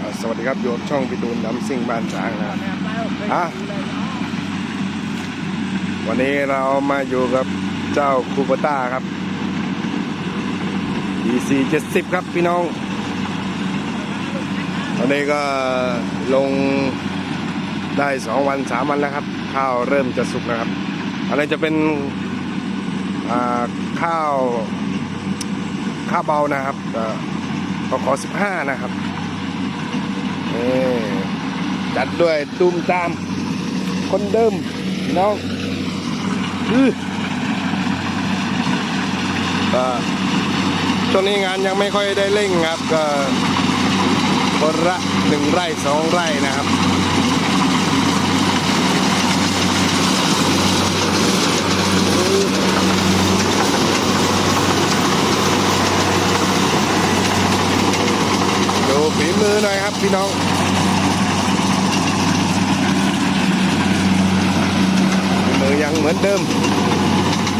อ่าสวัสดีครับอยู่กับช่องพี่ตูนดำซิ่งบ้านช้างนะครับอะวันนี้เรามาอยู่กับเจ้าคูปต้าครับ EC 70 ครับพี่น้อง ตอนนี้ก็ลงได้สองวันสามวันแล้วครับ ข้าวเริ่มจะสุกนะครับ อันนี้จะเป็นอ่า ข้าวข้าวเบานะครับขอขอสิบห้านะครับจัดด้วยตุ้มตาม คนเดิมน้องอื้อก็ช่วงนี้งานยังไม่ค่อยได้เร่งครับ ก็คนละหนึ่งไร่สองไร่นะครับ ดู ฝีมือหน่อยครับพี่น้องฝีมือยังเหมือนเดิม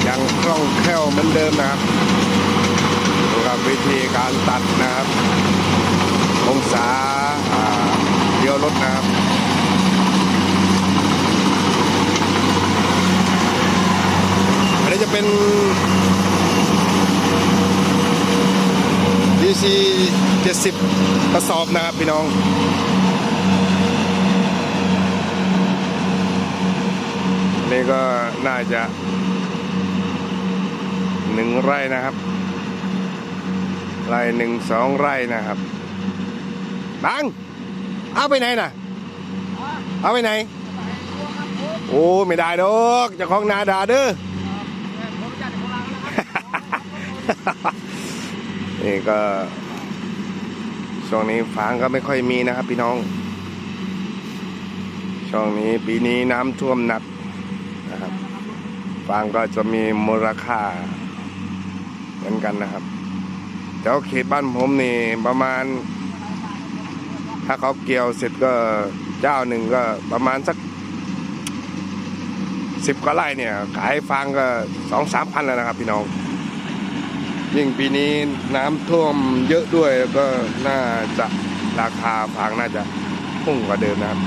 ยังคล่องแคล่วเหมือนเดิมนะครับดูครับวิธีการตัดนะครับองศาเลี้ยวรถนะครับอันนี้จะเป็น DC 70กระสอบนะครับพี่น้องนี่ก็น่าจะหนึ่งไร่นะครับ ไร่หนึ่งสองไร่นะครับบังเอาไปไหนน่ะ เอาไปไหน โอ้ไม่ได้ดอกเจะของนาดาเด้อนี่ก็ ช่วงนี้ฟางก็ไม่ค่อยมีนะครับ พี่น้อง ช่วงนี้ปีนี้น้ำท่วมหนักนะครับ ฟางก็จะมีมูลค่าเหมือนกันนะครับแถวเขตบ้านผมนี่ประมาณ ถ้าเขาเกี่ยวเสร็จก็เจ้าหนึ่งก็ประมาณสักสิบกว่าไร่เนี่ย ขายฟางก็สองสามพันแล้วนะครับ พี่น้อง ยิ่งปีนี้น้ำท่วมเยอะด้วยแล้วก็น่าจะราคาฟางน่าจะพุ่งกว่าเดิมนะครับ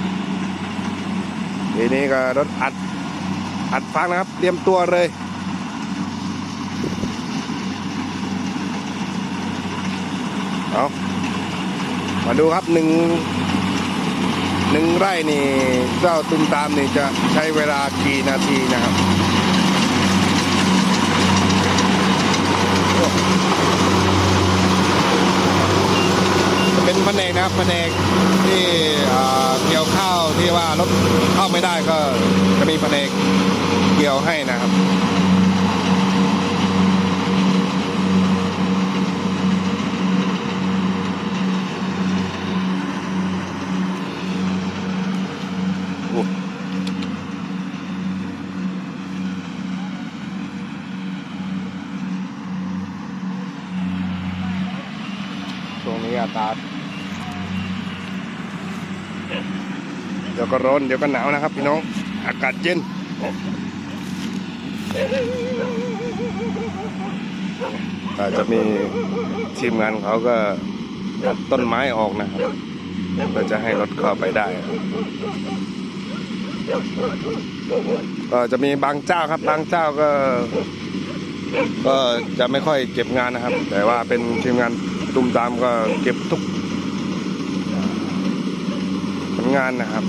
ปีนี้ก็รถอัดอัดฟางนะครับ เตรียมตัวเลยเอามาดูครับหนึ่งหนึ่งไร่นี่เจ้าตุ้มตามนี่จะใช้เวลากี่นาทีนะครับ จะเป็นแผนกนะแผนกที่เกี่ยวข้าวที่ว่ารถเข้าไม่ได้ก็จะมีแผนกเกี่ยวให้นะครับโอ้ช่วงนี้อากาศ เดี๋ยวก็ร้อนเดี๋ยวก็หนาวนะครับพี่น้องอากาศเย็นอาจจะมีทีมงานเขาก็ตัดต้นไม้ออกนะครับเพื่อจะให้รถเข้าไปได้ ก็จะมีบางเจ้าครับ บางเจ้าก็ ก็จะไม่ค่อยเก็บงานนะครับ แต่ว่าเป็นทีมงานตุ่มตามก็เก็บทุก งานนะครับ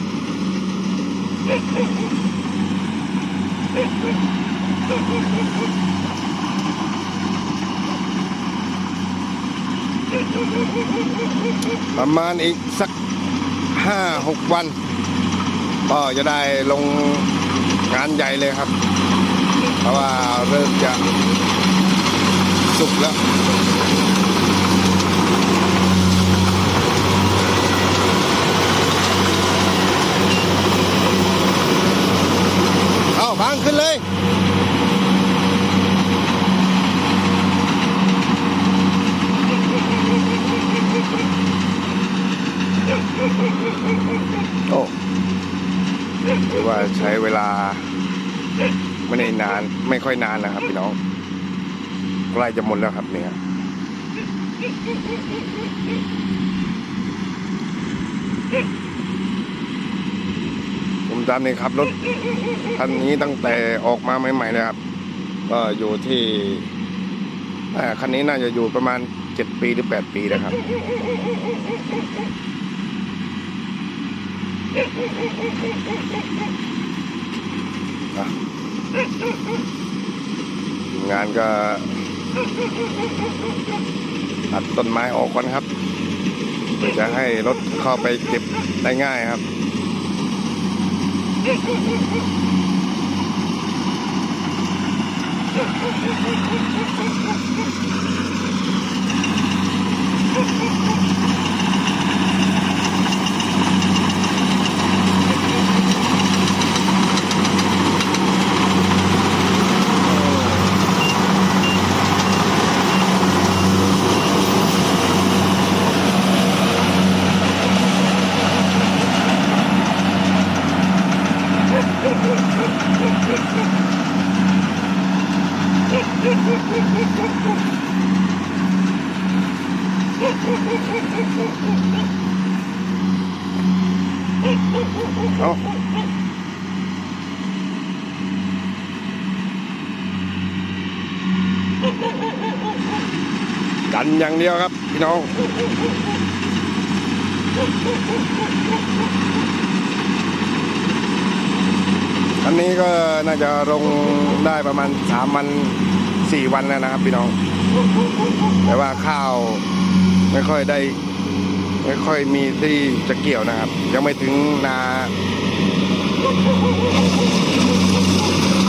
ประมาณอีกสักห้าหกวัน ก็จะได้ลงงานใหญ่เลยครับ เพราะว่าเริ่มจะสุกแล้ว เอาพังขึ้นเลย โอ้ือว่าใช้เวลาไม่ได้นานไม่ค่อยนานนะครับพี่น้องใกล้จะหมดแล้วครับเนี่ยผมจำนี่ครับรถคันนี้ตั้งแต่ออกมาใหม่ๆเลยครับ ก็อยู่ที่อ่คันนี้น่าจะอยู่ประมาณเจ็ดปีหรือแปดปีนะครับ งานก็ตัดต้นไม้ออกก่อนครับเพื่อจะให้รถเข้าไปเก็บได้ง่ายครับเอาดันอย่างเดียวครับ พี่น้องอันนี้ก็น่าจะลงได้ประมาณสามวันสี่วันแล้วนะครับ พี่น้อง แต่ว่าข้าว ไม่ค่อยได้ ไม่ค่อยมีที่จะเกี่ยวนะครับ ยังไม่ถึงนา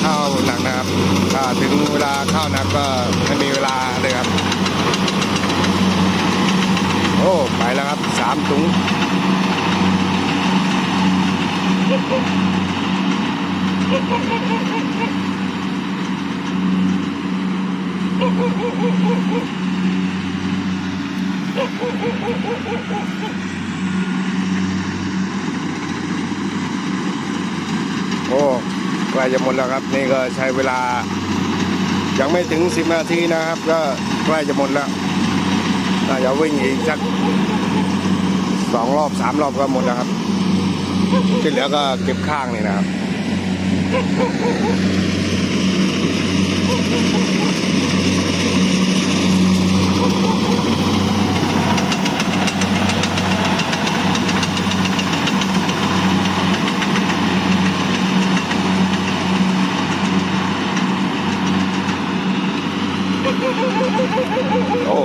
ข้าวหนักนะครับถ้าถึงเวลาข้าวหนักก็ไม่มีเวลาเลยครับ โอ้ไปแล้วครับสามถุงโอ้ โอ้ใกล้จะหมดแล้วครับ นี่ก็ใช้เวลา ยังไม่ถึงสิบนาทีนะครับ ก็ใกล้จะหมดแล้วน่าจะวิ่งอีกสักสองรอบสามรอบก็หมดแล้วครับ ที่เหลือก็เก็บข้างนี่นะครับโอ้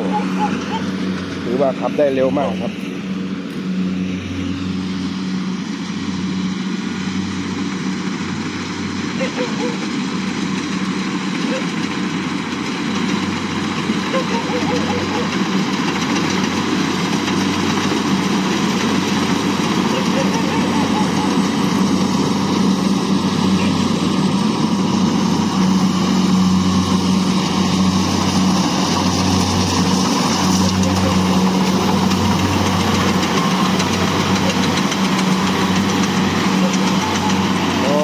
ถือว่า ขับได้เร็วมากครับ โอ้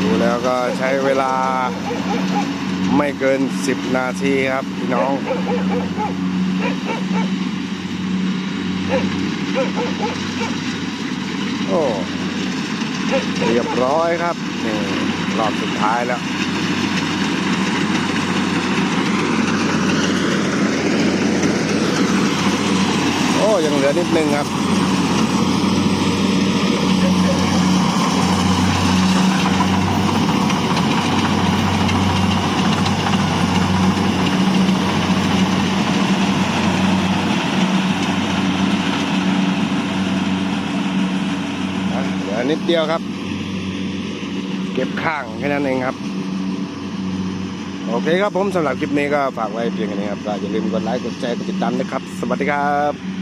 ดูแล้วก็ ใช้เวลาไม่เกิน 10 นาทีครับพี่น้อง โอ้เรียบร้อยครับนี่รอบสุดท้ายแล้วโอ้ยังเหลือนิดนึงครับ อะเหลือ นิดเดียวครับ เก็บข้างแค่นั้นเองครับ โอเคครับผมสำหรับคลิปนี้ก็ฝากไว้เพียงแค่นี้ครับก็อย่าลืมกดไลค์กดแชร์กดติดตามนะครับ สวัสดีครับ